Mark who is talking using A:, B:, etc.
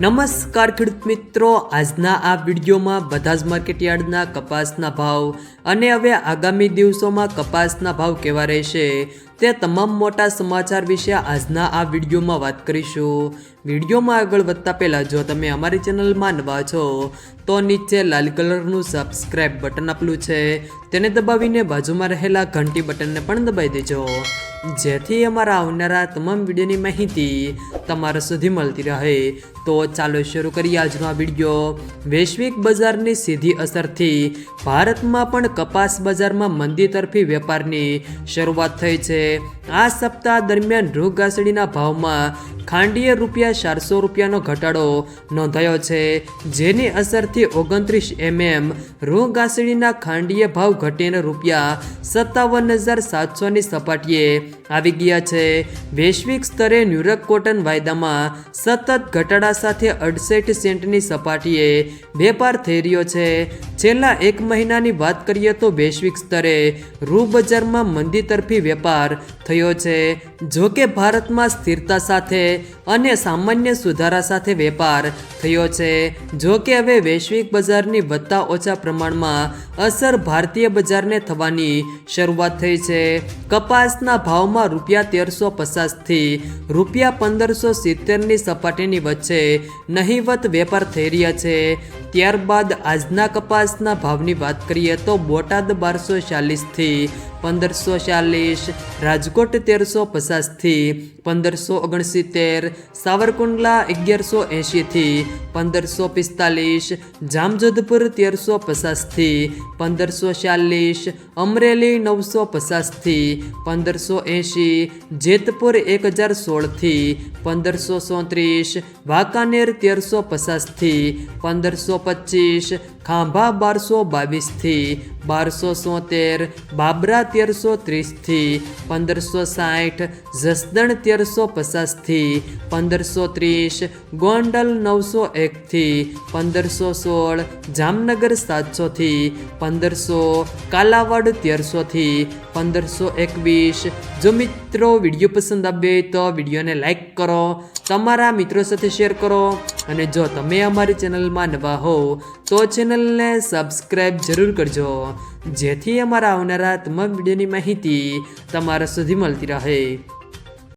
A: નમસ્કાર ખેડૂત મિત્રો. આજના આ વિડીયોમાં બધા જ માર્કેટયાર્ડના કપાસના ભાવ અને હવે આગામી દિવસોમાં કપાસના ભાવ કેવા રહેશે? તે તમામ મોટા સમાચાર વિશે આજના આ વિડીયોમાં વાત કરીશું. વિડીયોમાં આગળ વધતા પહેલાં, જો તમે અમારી ચેનલમાં નવા છો, તો નીચે લાલ કલરનું સબસ્ક્રાઇબ બટન આપેલું છે. તેને દબાવીને બાજુમાં રહેલા ઘંટી બટનને પણ દબાવી દેજો. જેથી અમારા આવનારા તમામ વિડીયોની માહિતી તમારા સુધી મળતી રહે. તો ચાલો શરૂ કરીએ આજનો આ વીડિયો. વૈશ્વિક બજારની સીધી અસરથી ભારતમાં પણ કપાસ બજારમાં મંદી તરફી વેપારની શરૂઆત થઈ છે. આ સપ્તાહ દરમિયાન રૂ ઘાસડીના ભાવમાં ખાંડીએ રૂપિયા ચારસો રૂપિયાનો ઘટાડો નોંધાયો છે, જેની અસરથી ઓગણત્રીસ એમએમ રૂ ઘાસડીના ખાંડીય ભાવ ઘટીને રૂપિયા સત્તાવન હજાર સાતસોની સપાટીએ આવી ગયા છે. વૈશ્વિક સ્તરે ન્યુયોર્ક કોટન વાયદામાં સતત ઘટાડા સાથે અડસઠ સેન્ટની સપાટીએ વેપાર થઈ રહ્યો છે. છેલ્લા એક મહિનાની વાત કરીએ તો વૈશ્વિક સ્તરે રૂ બજારમાં મંદી તરફી વેપાર થયો છે. જો કે ભારતમાં સ્થિરતા સાથે અને સામાન્ય સુધારા સાથે વેપાર થયો છે. જો કે હવે વૈશ્વિક બજારની વધતા ઓછા પ્રમાણમાં અસર ભારતીય બજારને થવાની શરૂઆત થઈ છે. કપાસના ભાવમાં રૂપિયા તેરસો પચાસથી રૂપિયા પંદરસો સિત્તેરની સપાટીની વચ્ચે નહિવત વેપાર થઈ રહ્યા છે. ત્યારબાદ આજના કપાસના ભાવની વાત કરીએ તો બોટાદ બારસો ચાલીસથી પંદરસો ચાલીસ રાજકોટ તેરસો પચાસથી પંદરસો ઓગણસિત્તેર સાવરકુંડલા અગિયારસો એંશીથી પંદરસો પિસ્તાલીસ, જામજોધપુર તેરસો પચાસથી, પંદરસો ચાલીસ, અમરેલી નવસો પચાસથી, પંદરસો એંશી, જેતપુર એક હજાર સોળથી, પંદરસો સોત્રીસ વાંકાનેર તેરસો પચાસથી, પંદરસો પચીસ, ખાંભા બારસો બાવીસથી, બારસો સોતેર, બાબરા તેરસો ત્રીસથી, પંદરસો સાઠ, જસદણ તેરસો પચાસથી, પંદરસો ત્રીસ, ગોંડલ નવસો એકથી પંદરસો સોળ, જામનગર સાતસોથી પંદરસો, કાલાવાડ તેરસોથી પંદરસો એકવીસ. જો મિત્રો વીડિયો પસંદ આવે તો વિડીયોને લાઇક કરો, તમારા મિત્રો સાથે શેર કરો અને જો તમે અમારી ચેનલમાં નવા હો તો ચેનલને સબસ્ક્રાઈબ જરૂર કરજો. જેથી અમારા આવનારા તમામ વિડીયોની માહિતી તમારા સુધી મળતી રહે.